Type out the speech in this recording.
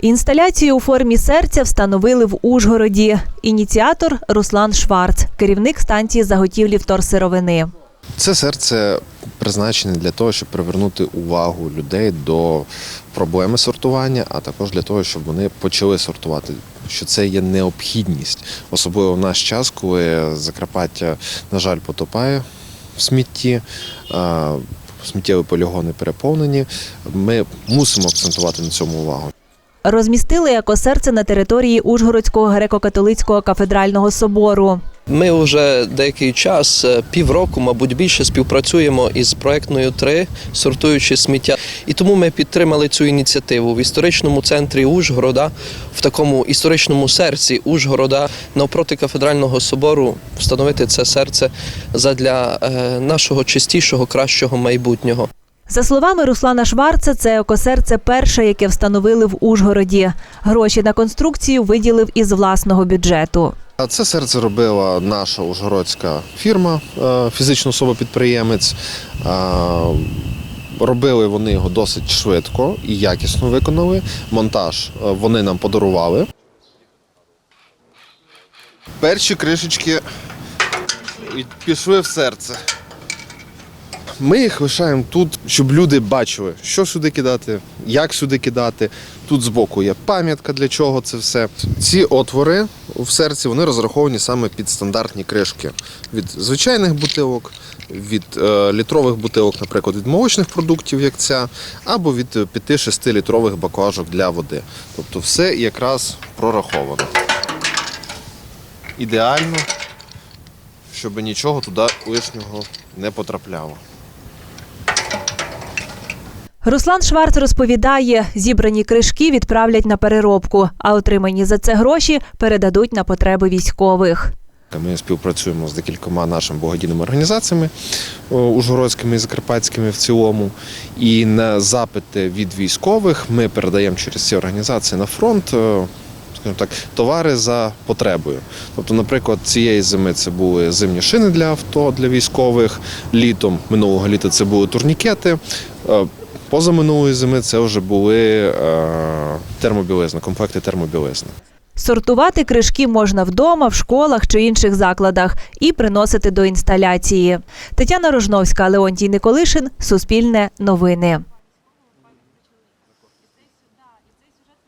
Інсталяцію у формі серця встановили в Ужгороді. Ініціатор Руслан Шварц, керівник станції заготівлі вторсировини. Це серце призначене для того, щоб привернути увагу людей до проблеми сортування, а також для того, щоб вони почали сортувати. Що це є необхідність, особливо в наш час, коли Закарпаття, на жаль, потопає в смітті. Сміттєві полігони переповнені. Ми мусимо акцентувати на цьому увагу. Розмістили екосерце на території Ужгородського греко-католицького кафедрального собору. Ми вже деякий час, е, півроку, мабуть, більше співпрацюємо із проектною 3, сортуючи сміття. І тому ми підтримали цю ініціативу в історичному центрі Ужгорода, в такому історичному серці Ужгорода, навпроти кафедрального собору, встановити це серце задля е, нашого чистішого, кращого майбутнього. За словами Руслана Шварца, це екосерце перше, яке встановили в Ужгороді. Гроші на конструкцію виділив із власного бюджету. Це серце робила наша ужгородська фірма, е, фізична особа-підприємець. Робили вони його досить швидко і якісно виконали. Монтаж е, вони нам подарували. Перші кришечки пішли в серце. Ми їх лишаємо тут, щоб люди бачили, що сюди кидати, як сюди кидати. Тут збоку є пам'ятка для чого це все. Ці отвори в серці вони розраховані саме під стандартні кришки від звичайних бутилок, від е, літрових бутилок, наприклад, від молочних продуктів, як ця, або від 5-6 літрових баклажок для води. Тобто все якраз прораховано. Ідеально, щоб нічого туди лишнього не потрапляло. Руслан Шварц розповідає, зібрані кришки відправлять на переробку, а отримані за це гроші передадуть на потреби військових. Ми співпрацюємо з декількома нашими благодійними організаціями ужгородськими і закарпатськими в цілому. І на запити від військових ми передаємо через ці організації на фронт. е, Скажімо так, товари за потребою. Тобто, наприклад, цієї зими це були зимні шини для авто для військових. Літом минулого літа це були турнікети. Е, Позаминулої зими це вже були е, термобілизна, комплекти термобілизни. Сортувати кришки можна вдома, в школах чи інших закладах і приносити до інсталяції. Тетяна Рожновська, Леонтій Николишин, Суспільне новини.